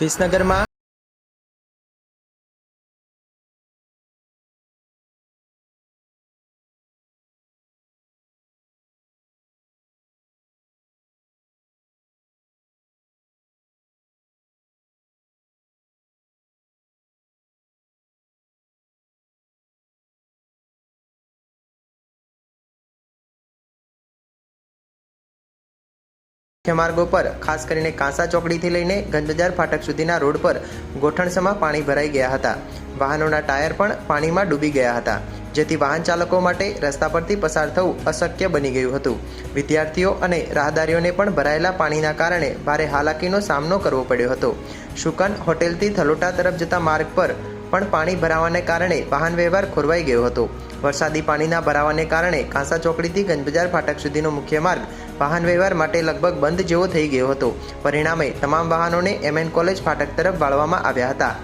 વિસનગરમાં મુખ્ય માર્ગો પર ખાસ કરીને કાંસા ચોકડીથી લઈને ગંજબજાર ફાટક સુધીના રોડ પર ગોઠણસમાં પાણી ભરાઈ ગયા હતા. વાહનોના ટાયર પણ પાણીમાં ડૂબી ગયા હતા. જેથી વાહન ચાલકો માટે રસ્તા પરથી પસાર થવું અશક્ય બની ગયું હતું. વિદ્યાર્થીઓ અને રાહદારીઓને પણ ભરાયેલા પાણીના કારણે ભારે હાલાકીનો સામનો કરવો પડ્યો હતો. શુકન હોટેલથી થલોટા તરફ જતા માર્ગ પર પણ પાણી ભરાવાને કારણે વાહન વ્યવહાર ખોરવાઈ ગયો હતો. વરસાદી પાણીના ભરાવાને કારણે કાંસા ચોકડીથી ગંજબજાર ફાટક સુધીનો મુખ્ય માર્ગ વાહન વ્યવહાર માટે લગભગ બંધ જેવો થઈ ગયો હતો. પરિણામે તમામ વાહનોને એમએન કોલેજ ફાટક તરફ વાળવામાં આવ્યા હતા.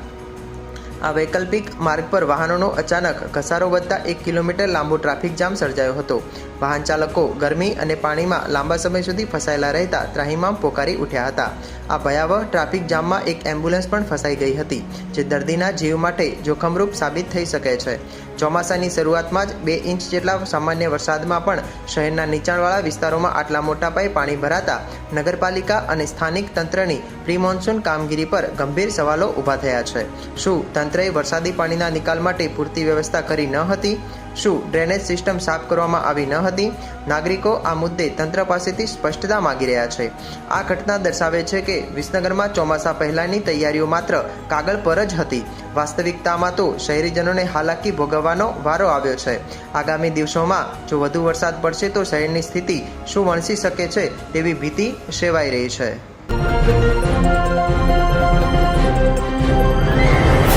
આ વૈકલ્પિક માર્ગ પર વાહનોનો અચાનક ઘસારો વધતા એક કિલોમીટર લાંબો ટ્રાફિક જામ સર્જાયો હતો. વાહન ચાલકો ગરમી અને પાણીમાં લાંબા સમય સુધી ફસાયેલા રહેતા ત્રાહીમામ પોકારી ઉઠ્યા હતા. આ ભયાવહ ટ્રાફિક જામમાં એક એમ્બ્યુલન્સ પણ ફસાઈ ગઈ હતી, જે દર્દીના જીવ માટે જોખમરૂપ સાબિત થઈ શકે છે. ચોમાસાની શરૂઆતમાં જ બે ઇંચ જેટલા સામાન્ય વરસાદમાં પણ શહેરના નીચાણવાળા વિસ્તારોમાં આટલા મોટા પાયે પાણી ભરાતા નગરપાલિકા અને સ્થાનિક તંત્રની પ્રી મોન્સૂન કામગીરી પર ગંભીર સવાલો ઊભા થયા છે. શું તંત્રએ વરસાદી પાણીના નિકાલ માટે પૂરતી વ્યવસ્થા કરી ન હતી? શું ડ્રેનેજ સિસ્ટમ સાફ કરવામાં આવી ન હતી? નાગરિકો આ મુદ્દે તંત્ર પાસેથી સ્પષ્ટતા માગી રહ્યા છે. આ ઘટના દર્શાવે છે કે વિસનગરમાં ચોમાસા પહેલાંની તૈયારીઓ માત્ર કાગળ પર જ હતી. વાસ્તવિકતામાં તો શહેરીજનોને હાલાકી ભોગવવાનો વારો આવ્યો છે. આગામી દિવસોમાં જો વધુ વરસાદ પડશે તો શહેરની સ્થિતિ શું વણસી શકે છે તેવી ભીતિ સેવાઈ રહી છે.